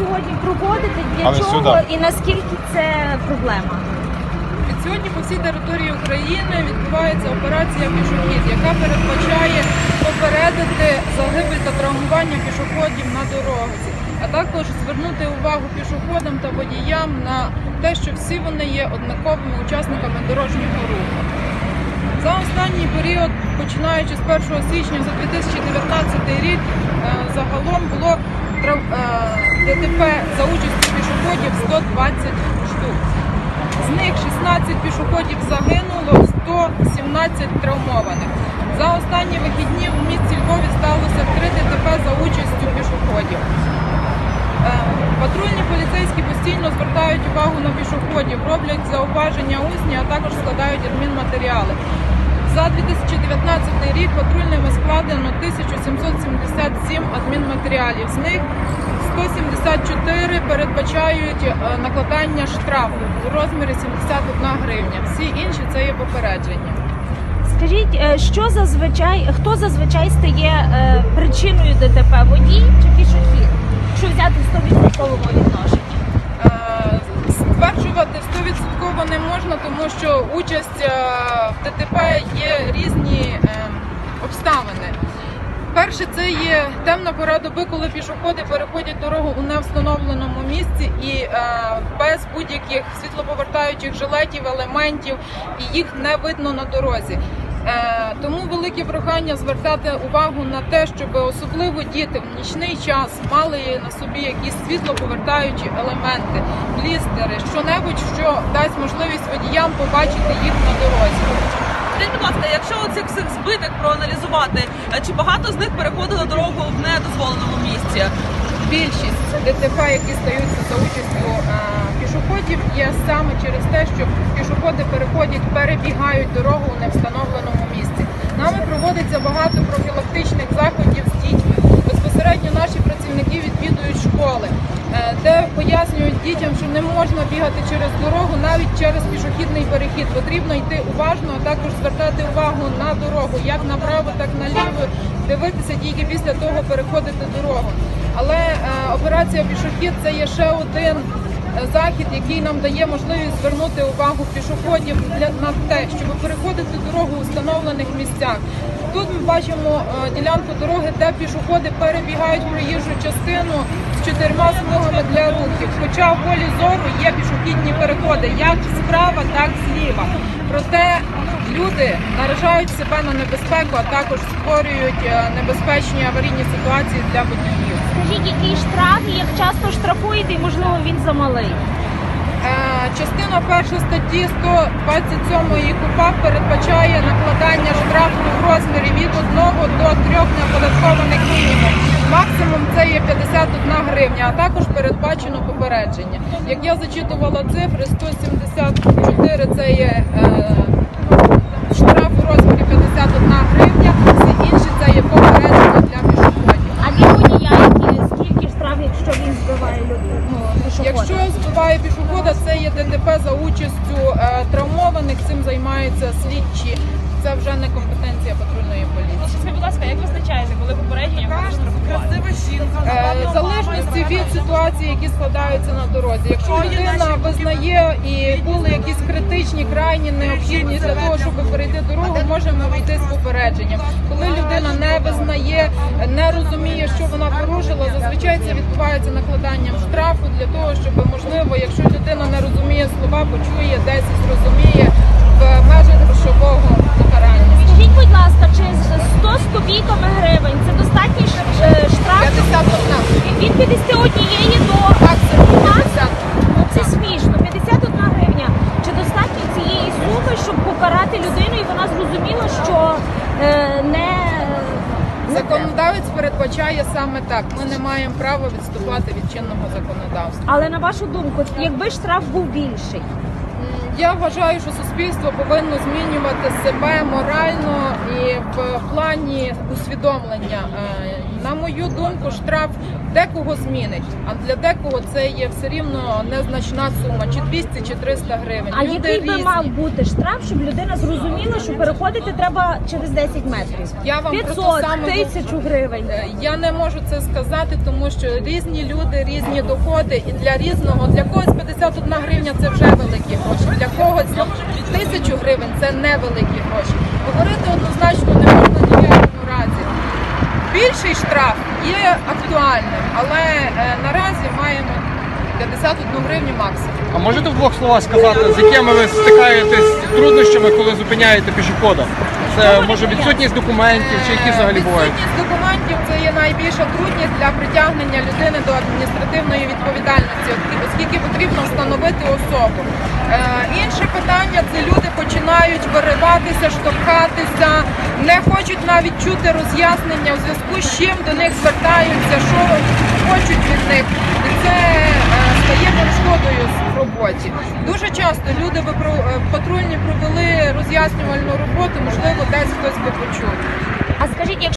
сьогодні проводите? Для Але чого сюди. і наскільки це проблема? Відсьогодні по всій території України відбувається операція пішохід, яка передбачає попередити загибель та травмування пішоходів на дорозі, а також звернути увагу пішоходам та водіям на те, що всі вони є однаковими учасниками дорожнього руху. За останній період, починаючи з 1 січня за 2019 рік, е, загалом було ДТП за участю пішоходів 120 штук. З них 16 пішоходів загинуло, 117 травмованих. За останні вихідні в місті Львові сталося 3 ДТП за участю пішоходів. Е, Патрульні поліцейські постійно звертають увагу на пішоходів, роблять зауваження усні, а також складають адмінматеріали. За 2019 рік патрульними складено 1777 адмінматеріалів. З них 174 передбачають е, накладання штрафу у розмірі 71 гривня. Всі інші це є попередження. Скажіть, е, що зазвичай хто зазвичай стає е, причиною ДТП? Водій чи пішохід? Якщо взяти в 100% відношенні? Е, Стверджувати 100% не можна, тому що участь е, в ДТП є різні е, обставини. Перше, це є темна пора доби, коли пішоходи переходять дорогу у невстановленому місці і е, без будь-яких світлоповертаючих жилетів, елементів, і їх не видно на дорозі. Е, тому велике прохання звертати увагу на те, щоб особливо діти в нічний час мали на собі якісь світлоповертаючі елементи, блістери, що-небудь, що дасть можливість водіям побачити їх на дорозі. Скажіть, будь ласка, якщо оцих всіх збитих проаналізувати, е, чи багато з них переходили дорогу в недозволеному місці? Більшість ДТП, які стаються за участю е, пішоходів, є саме через те, що пішоходи переходять, перебігають дорогу у невстановленому місці. Нами проводиться багато профілактичних заходів з дітьми. Безпосередньо наші дітям, що не можна бігати через дорогу, навіть через пішохідний перехід. Потрібно йти уважно, а також звертати увагу на дорогу, як направо, так наліво, дивитися тільки після того переходити дорогу. Але е, операція пішохід це є ще один е, захід, який нам дає можливість звернути увагу пішоходів для на те, щоб переходити дорогу у встановлених місцях. Тут ми бачимо е, ділянку дороги, де пішоходи перебігають проїжджу частину з чотирма смугами для рухів. Хоча в полі зору є пішохідні переходи як справа, так і зліва. Проте люди наражають себе на небезпеку, а також створюють е, небезпечні аварійні ситуації для водіїв. Скажіть, який штраф як часто штрафуєте, і можливо він замалий? Е, Частина перша статті 127 КУПАП передбачає накладання штрафу в розмірі від 1 до 3 неоподаткованих мінімум. Максимум це є 51 гривня, а також передбачено попередження. Як я зачитувала цифри, 174 це є е, штраф у розмірі 51 гривня, всі інші це є попередження для пішоходів. А водія які скільки штраф, якщо він збиває людину? ну? Якщо збиває пішохода, це є ДТП за участю е, травмованих. Цим займаються слідчі. Це вже не компетенція патрульної поліції. Скажіть, будь ласка, як визначаєте, коли попередньо можна штрафувати? Е, В залежності від ситуації, які складаються на дорозі. Якщо людина визнає і були якісь критичні, крайні необхідні для того, щоб перейти дорогу, можемо вийти з попередженням. Коли людина не визнає, не розуміє, що вона порушила, зазвичай це відбувається накладанням штрафу для того, щоб можливо, якщо людина не розуміє слова, почує десь зрозуміє передбачає саме так. Ми не маємо права відступати від чинного законодавства. Але на вашу думку, якби штраф був більший, Я вважаю, що суспільство повинно змінювати себе морально і в плані усвідомлення. На мою думку, штраф Декого змінить, а для декого це є все рівно незначна сума, чи 200, чи 300 гривень. А Люди який би різні. мав бути штраф, щоб людина зрозуміла, що переходити треба через 10 метрів? Я вам про 500, саме тисячу гривень. Е, Я не можу це сказати, тому що різні люди, різні доходи, і для різного для когось 51 гривня це вже великі гроші. Для когось тисячу гривень це невеликі гроші. Говорити однозначно не можна Більший штраф є актуальним, але е, наразі маємо 51 гривню максимум. А можете в двох словах сказати, з якими ви стикаєтесь труднощами, коли зупиняєте пішохода? Це може відсутність документів чи які взагалі бувають? Відсутність документів це є найбільша трудність для притягнення людини до адміністративної відповідальності, оскільки потрібно встановити особу. Е, інше питання це люди починають вириватися, штовхатися, не хочуть навіть чути роз'яснення в зв'язку з чим до них звертаються, що хочуть від них. І це е, стає перешкодою в роботі. Дуже часто люди е, патрульні роз'яснювальну роботу, можливо, десь хтось би почув. А скажіть, якщо